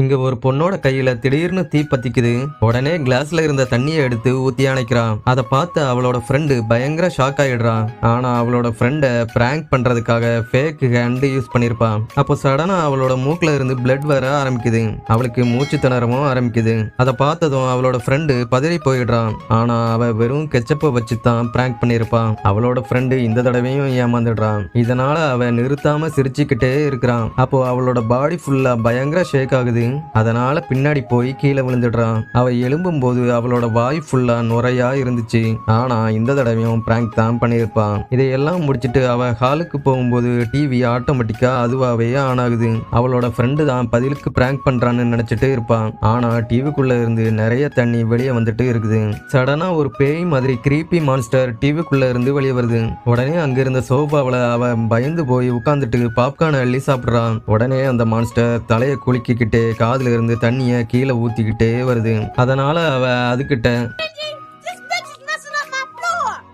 இங்க ஒரு பொண்ணோட கையில திடீர்னு தீ பத்திக்குது. உடனே கிளாஸ்ல இருந்த தண்ணியை எடுத்து ஊத்தி அணைக்கிறான். அதை பார்த்து அவளோட ஃப்ரெண்டு பயங்கர ஷாக் ஆயிடுறான் ஆனா அவளோட ஃப்ரெண்டை பிராங்க் பண்றதுக்காக ஃபேக் ஹேண்ட் யூஸ் பண்ணிருப்பான். அப்போ சடனா அவளோட மூக்குல இருந்து பிளட் வர ஆரம்பிக்குது. அவளுக்கு மூச்சு திணறவும் ஆரம்பிக்குது. அதை பார்த்ததும் அவளோட ஃப்ரெண்டு பதறி போயிடுறான். ஆனா அவ வெறும் கெச்சப்பை வச்சு தான் பிராங்க் பண்ணிருப்பான். அவளோட ஃப்ரெண்டு இந்த தடவையும் ஏமாந்துடுறான். இதனால அவ நிறுத்தாம சிரிச்சுக்கிட்டே இருக்கிறான். அப்போ அவளோட பாடி ஃபுல்லா பயங்கர ஷேக் ஆகுது. அதனால பின்னாடி போய் கீழே விழுந்துடுறான். அவ எழும்பும் போது அவளோட வாய் ஃபுல்லா நுரையா இருந்துச்சு. ஆனா இந்த தடவையும் பிராங்க் தான் பண்ணியிருப்பான். இதையெல்லாம் முடிச்சிட்டு அவ ஹாலுக்கு போகும்போது டிவி ஆட்டோமேட்டிக்கா அதுவாவே ஆன் ஆகுது. அவளோட ஃப்ரெண்டு தான் பதிலுக்கு பிராங்க் பண்றான்னு நினைச்சிட்டு இருப்பான். ஆனா டிவிக்குள்ள இருந்து நிறைய தண்ணி வெளியே வந்துட்டு இருக்குது. சடனா ஒரு பேய் மாதிரி கிரீப்பி மான்ஸ்டர் டிவிக்குள்ள இருந்து வெளியே வருது. உடனே அங்க இருந்த சோஃபாவில் அவ பயந்து போய் உட்காந்துட்டு பாப்கார்ன் அள்ளி சாப்பிடுறான். உடனே அந்த மான்ஸ்டர் தலையை குலுக்கிக்கிட்டே காதுல இருந்து தண்ணிய கீழே ஊத்திக்கிட்டே வருது. அதனால அவ அதுகிட்ட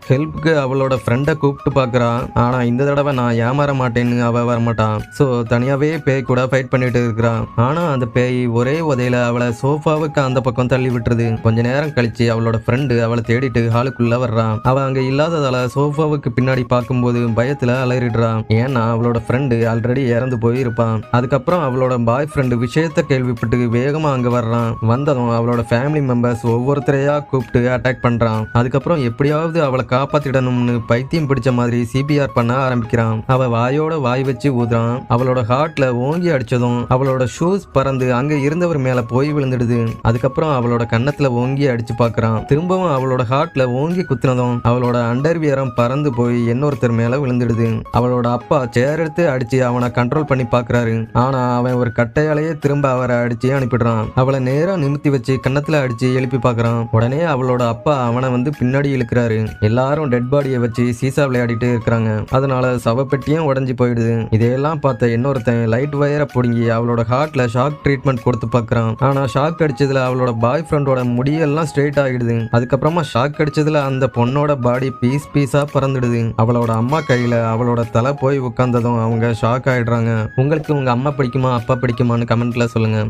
ஹெல்ப்புக்கு அவளோட ஃப்ரெண்டை கூப்பிட்டு பார்க்குறான் ஆனால் இந்த தடவை நான் ஏமாற மாட்டேன்னு அவள் வரமாட்டான் ஸோ தனியாகவே பேய் கூட ஃபைட் பண்ணிட்டு இருக்கிறான் ஆனால் அந்த பேய் ஒரே உதையில அவளை சோஃபாவுக்கு அந்த பக்கம் தள்ளி விட்டுருது. கொஞ்ச நேரம் கழிச்சு அவளோட ஃப்ரெண்டு அவளை தேடிட்டு ஹாலுக்குள்ள வர்றான் அவள் அங்கே இல்லாததால சோஃபாவுக்கு பின்னாடி பார்க்கும்போது பயத்தில் அலறிடுறான் ஏன்னா அவளோட ஃப்ரெண்டு ஆல்ரெடி இறந்து போயிருப்பான் அதுக்கப்புறம் அவளோட பாய் ஃப்ரெண்டு விஷயத்த கேள்விப்பட்டு வேகமாக அங்கே வர்றான் வந்ததும் அவளோட ஃபேமிலி மெம்பர்ஸ் ஒவ்வொருத்தரையாக கூப்பிட்டு அட்டாக் பண்ணுறான் அதுக்கப்புறம் எப்படியாவது அவளை காப்பாத்திடணும்னு பைத்தியம் பிடிச்ச மாதிரி சிபிஆர் பண்ண ஆரம்பிக்கிறான். அவ வாயோட வாய் வச்சு ஊதுறான். அவளோட ஹார்ட்ல ஓங்கி அடிச்சதும் அவளோட ஷூஸ் பறந்து அங்க இருந்தவர் மேல போய் விழுந்துடுது. அதுக்கப்புறம் அவளோட கன்னத்துல ஓங்கி அடிச்சு பாக்குறான். திரும்பவும் அவளோட ஹார்ட்ல ஓங்கி குத்துனதும் அவளோட அண்டர்வியரம் பறந்து போய் இன்னொருத்தர் மேல விழுந்துடுது. அவளோட அப்பா சேர் எடுத்து அடிச்சு அவனை கண்ட்ரோல் பண்ணி பாக்குறாரு. ஆனா அவன் ஒரு கட்டையாலேயே திரும்ப அவரை அடிச்சு அனுப்பிடுறான். அவளை நேரம் நிமித்தி வச்சு கன்னத்துல அடிச்சு எழுப்பி பாக்குறான். உடனே அவளோட அப்பா அவனை வந்து பின்னாடி இழுக்கிறாரு. எல்லாரும் டெட் பாடியை வச்சு சீசா விளையாடிட்டு இருக்கிறாங்க. அதனால சவப்பெட்டியும் உடஞ்சி போயிடுது. இதையெல்லாம் பார்த்த இன்னொருத்தன் லைட் வயரை பிடுங்கி அவளோட ஹார்ட்ல ஷாக் ட்ரீட்மெண்ட் கொடுத்து பார்க்குறான். ஆனா ஷாக் அடிச்சதுல அவளோட பாய் ஃப்ரெண்டோட முடியெல்லாம் ஸ்ட்ரெயிட் ஆகிடுது. அதுக்கப்புறமா ஷாக் அடிச்சதுல அந்த பொண்ணோட பாடி பீஸ் பீஸா பறந்துடுது. அவளோட அம்மா கையில அவளோட தலை போய் உட்கார்ந்ததும் அவங்க ஷாக் ஆயிடுறாங்க. உங்களுக்கு உங்க அம்மா பிடிக்குமா அப்பா பிடிக்குமான்னு கமெண்ட்ல சொல்லுங்க.